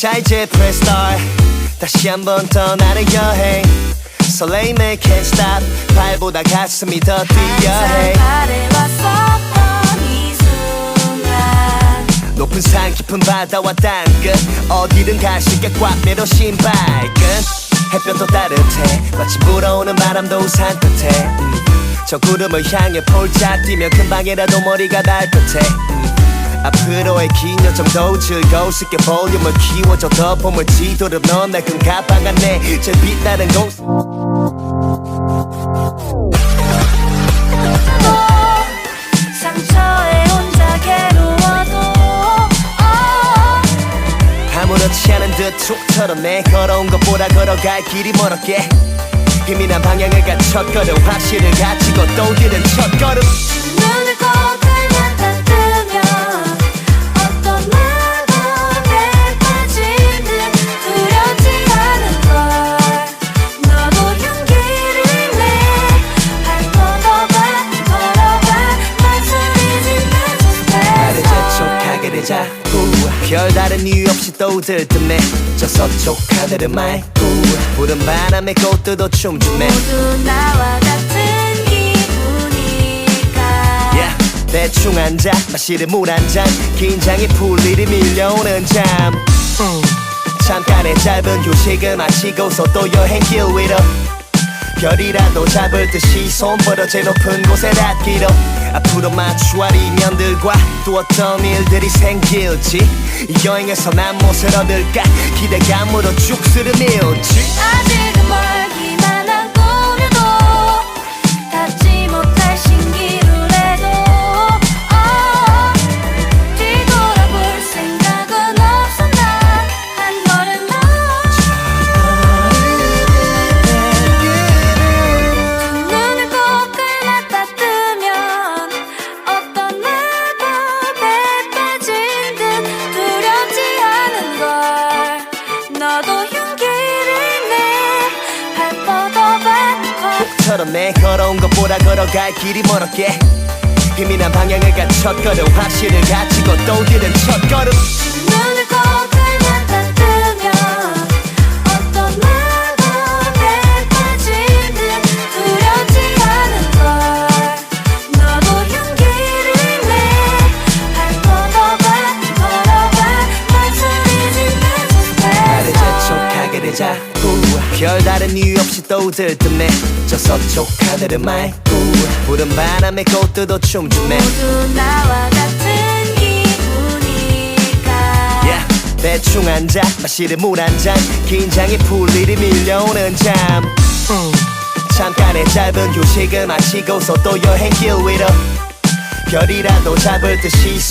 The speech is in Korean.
자 이제 press start. 다시 한번 떠나는 여행. 설레임에 can't stop. 발보다 가슴이 더 뛰어 해 발에 왔었던 이 순간. 높은 산 깊은 바다와 땅끝. 어디든 갈 수 있게 꽉 매도 신발끈. 햇볕도 따뜻해. 마치 불어오는 바람도 우산 끝에 음. 저 구름을 향해 폴짝 뛰면 금방이라도 머리가 날 듯해 음. 앞으로의 긴 여정 도 즐거우스게 볼륨을 키워줘. 더 봄을 뒤도록 넌날큰 가방 안에 제 빛나는 곳 상처에 혼자 괴로워도 oh, 아무렇지 않은 듯툭 털어내 걸어온 것보다 걸어갈 길이 멀었게. 힘이 난 방향을 갖첫 걸음 확실을 가지고 또 들은 첫 걸음 되자 우, 별다른 이유 없이 또 들뜨네. 저 서쪽 하늘을 맑고 푸른 바람에 꽃들도 춤추네. 모두 나와 같은 기분일까. Yeah. 대충 앉아 마시는 물 한 잔. 긴장이 풀리리 밀려오는 잠 음. 잠깐의 짧은 휴식을 마치고서 또 여행길 위로 별이라도 잡을 듯이 손 벌어 제 높은 곳에 닿기로 앞으로 인연들과 또 어떤 일들이 생길지 이 여행에서 난 무엇을 얻을까? 기대감으로 쭉 쓰러밀지. 아직 걸 처럼 내 걸어온 것보다 걸어갈 길이 멀었게. 힘이 난 방향을 갖첫 걸음 확실을 가지고 또 들은 첫 걸음 별다른 이유 없이 또 들뜨네 저 서쪽 하늘을 맑고 푸른 바람에 꽃들도 춤추네 모두 나와 같은 기분일까 yeah. 대충 앉아 마시는 물 한 잔 긴장이 풀리리 밀려오는 잠 음. 잠깐의 짧은 휴식을 마치고서 또 여행길 위로 별이라도 잡을 듯이